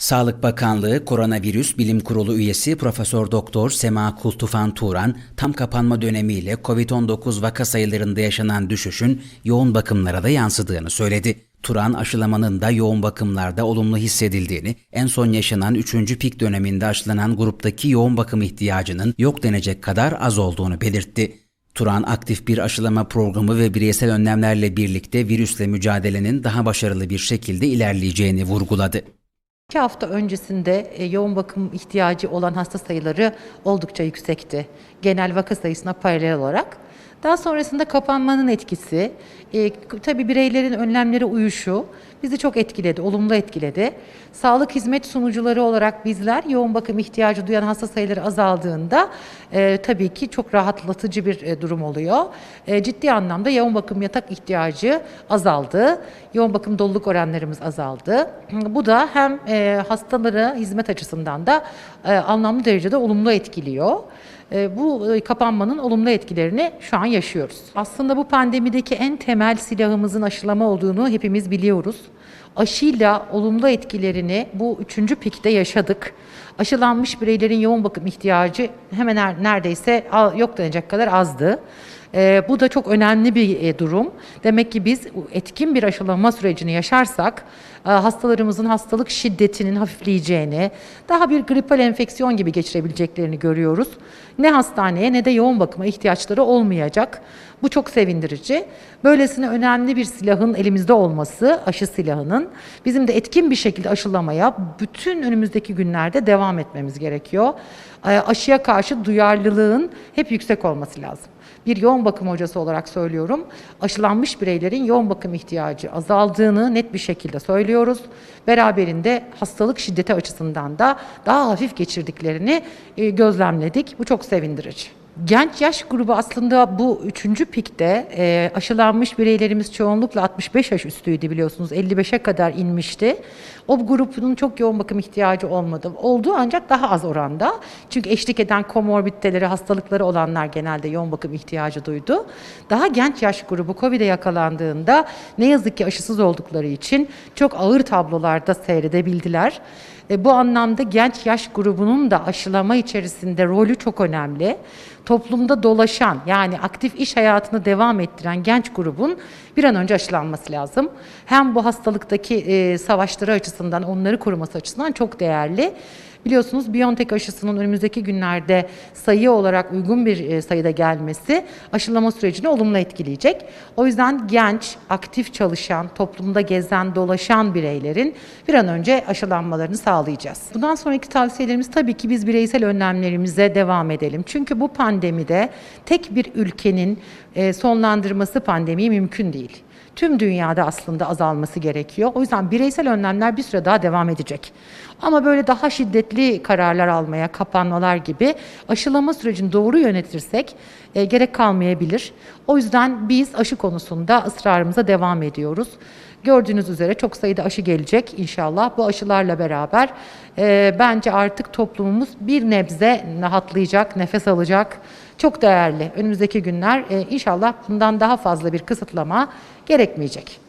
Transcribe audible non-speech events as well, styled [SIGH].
Sağlık Bakanlığı Koronavirüs Bilim Kurulu üyesi Profesör Doktor Sema Kultufan Turan, tam kapanma dönemiyle COVID-19 vaka sayılarında yaşanan düşüşün yoğun bakımlara da yansıdığını söyledi. Turan aşılamanın da yoğun bakımlarda olumlu hissedildiğini, en son yaşanan 3. pik döneminde aşılanan gruptaki yoğun bakım ihtiyacının yok denecek kadar az olduğunu belirtti. Turan aktif bir aşılama programı ve bireysel önlemlerle birlikte virüsle mücadelenin daha başarılı bir şekilde ilerleyeceğini vurguladı. İki hafta öncesinde e, yoğun bakım ihtiyacı olan hasta sayıları oldukça yüksekti. Genel vaka sayısına paralel olarak. Daha sonrasında kapanmanın etkisi, e, tabii bireylerin önlemlere uyuşu bizi çok etkiledi, olumlu etkiledi. Sağlık hizmet sunucuları olarak bizler yoğun bakım ihtiyacı duyan hasta sayıları azaldığında e, tabii ki çok rahatlatıcı bir e, durum oluyor. E, ciddi anlamda yoğun bakım yatak ihtiyacı azaldı. Yoğun bakım doluluk oranlarımız azaldı. [CLEARS THROAT] Bu da hem e, hastaları hizmet açısından da e, anlamlı derecede olumlu etkiliyor. E, bu e, kapanmanın olumlu etkilerini şu an yaşıyoruz. Aslında bu pandemideki en temel silahımızın aşılama olduğunu hepimiz biliyoruz. Aşıyla olumlu etkilerini bu üçüncü pikte yaşadık. Aşılanmış bireylerin yoğun bakım ihtiyacı hemen her- neredeyse yok denecek kadar azdı. Ee, bu da çok önemli bir e, durum. Demek ki biz etkin bir aşılama sürecini yaşarsak e, hastalarımızın hastalık şiddetinin hafifleyeceğini, daha bir gripal enfeksiyon gibi geçirebileceklerini görüyoruz. Ne hastaneye ne de yoğun bakıma ihtiyaçları olmayacak. Bu çok sevindirici. Böylesine önemli bir silahın elimizde olması, aşı silahının, bizim de etkin bir şekilde aşılamaya bütün önümüzdeki günlerde devam etmemiz gerekiyor. E, Aşıya karşı duyarlılığın hep yüksek olması lazım bir yoğun bakım hocası olarak söylüyorum. Aşılanmış bireylerin yoğun bakım ihtiyacı azaldığını net bir şekilde söylüyoruz. Beraberinde hastalık şiddeti açısından da daha hafif geçirdiklerini e, gözlemledik. Bu çok sevindirici. Genç yaş grubu aslında bu üçüncü pikte e, aşılanmış bireylerimiz çoğunlukla 65 yaş üstüydü biliyorsunuz. 55'e kadar inmişti. O grubun çok yoğun bakım ihtiyacı olmadı. Oldu ancak daha az oranda. Çünkü eşlik eden komorbiditeleri, hastalıkları olanlar genelde yoğun bakım ihtiyacı duydu. Daha genç yaş grubu COVID'e yakalandığında ne yazık ki aşısız oldukları için çok ağır tablolarda seyredebildiler. E, bu anlamda genç yaş grubunun da aşılama içerisinde rolü çok önemli. Toplumda dolaşan yani aktif iş hayatını devam ettiren genç grubun bir an önce aşılanması lazım. Hem bu hastalıktaki e, savaşları açısından, onları koruması açısından çok değerli. Biliyorsunuz BioNTech aşısının önümüzdeki günlerde sayı olarak uygun bir e, sayıda gelmesi aşılama sürecini olumlu etkileyecek. O yüzden genç, aktif çalışan, toplumda gezen, dolaşan bireylerin bir an önce aşılanmalarını sağlayacağız. Bundan sonraki tavsiyelerimiz tabii ki biz bireysel önlemlerimize devam edelim. Çünkü bu pandemide tek bir ülkenin e, sonlandırması pandemiyi mümkün değil tüm dünyada aslında azalması gerekiyor. O yüzden bireysel önlemler bir süre daha devam edecek. Ama böyle daha şiddetli kararlar almaya, kapanmalar gibi aşılama sürecini doğru yönetirsek e, gerek kalmayabilir. O yüzden biz aşı konusunda ısrarımıza devam ediyoruz. Gördüğünüz üzere çok sayıda aşı gelecek inşallah. Bu aşılarla beraber e, bence artık toplumumuz bir nebze rahatlayacak, nefes alacak. Çok değerli. Önümüzdeki günler e, inşallah bundan daha fazla bir kısıtlama gerekmeyecek.